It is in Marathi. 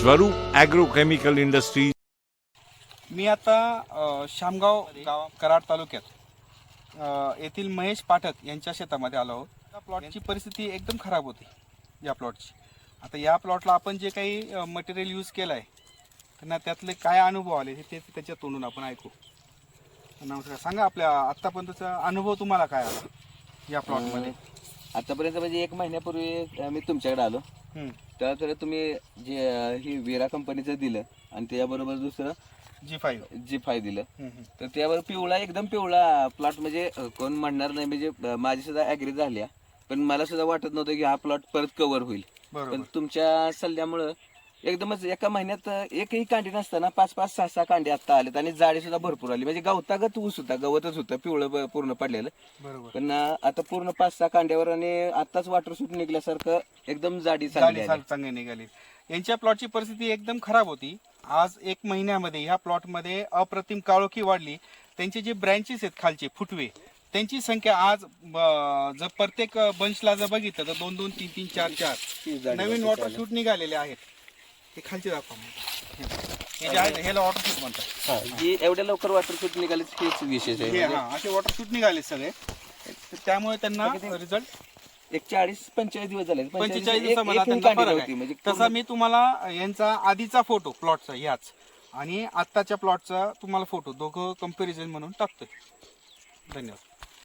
स्वरूप ॲग्रोकेमिकल इंडस्ट्रीज मी आता शामगाव गाव कराड तालुक्यात येथील महेश पाठक यांच्या शेतामध्ये आलो आहोत. या प्लॉटची परिस्थिती एकदम खराब होती या प्लॉटची आता या प्लॉटला आपण जे काही मटेरियल यूज केलं आहे त्यांना त्यातले काय अनुभव आले हे ते त्याच्या तोंडून आपण ऐकू. नमस्कार. सांगा आपल्या आत्तापर्यंतचा अनुभव तुम्हाला काय आला या प्लॉटमध्ये आतापर्यंत म्हणजे एक महिन्यापूर्वी मी तुमच्याकडे आलो. त्यानंतर तुम्ही जे ही विरा कंपनीचं दिलं आणि त्याबरोबर दुसरं जी फाईव्ह जी फाय दिलं. तर त्यावर पिवळा एकदम पिवळा प्लॉट म्हणजे कोण म्हणणार नाही म्हणजे माझी सुद्धा ॲग्री झाली आहे. पण मला सुद्धा वाटत नव्हतं की हा प्लॉट परत कव्हर होईल. पण तुमच्या सल्ल्यामुळं एकदमच एका महिन्यात एकही कांडी नसताना पाच पाच सहा सहा कांडी आता आलेत आणि जाडी सुद्धा भरपूर आली. म्हणजे गवतागत ऊस होता गवतच होतं पिवळं पूर्ण पडलेलं. बरोबर. पण आता पूर्ण पाच सहा कांड्यावर आणि आताच वॉटर सूट निघल्यासारखं एकदम जाडी चांगली निघाली. यांच्या प्लॉटची परिस्थिती एकदम खराब होती. आज एक महिन्यामध्ये ह्या प्लॉटमध्ये अप्रतिम काळोखी वाढली. त्यांचे जे ब्रँचेस आहेत खालचे फुटवे त्यांची संख्या आज जर प्रत्येक बंचला जर बघितलं तर दोन दोन तीन तीन चार चार नवीन वॉटर शूट निघालेले आहेत. हे खालचे दाखवा हे हे जे आहे ना, ह्याला वॉटर शूट म्हणतात. हा, जी एवढ्या लवकर वॉटर सूट निघाली हेच विशेष आहे हे म्हणजे? हा असे वॉटर शूट निघाले सगळे. तर त्यामुळे त्यांना रिझल्ट एक चाळीस पंचेचाळीस दिवस झाले पंचेचाळीस एक- दिवसामध्ये फरक नव्हती आहे. म्हणजे तसा मी तुम्हाला यांचा आधीचा फोटो प्लॉटचा ह्याच. आणि आत्ताच्या प्लॉटचा तुम्हाला फोटो दोघं कंपॅरिझन म्हणून टाकतोय. धन्यवाद.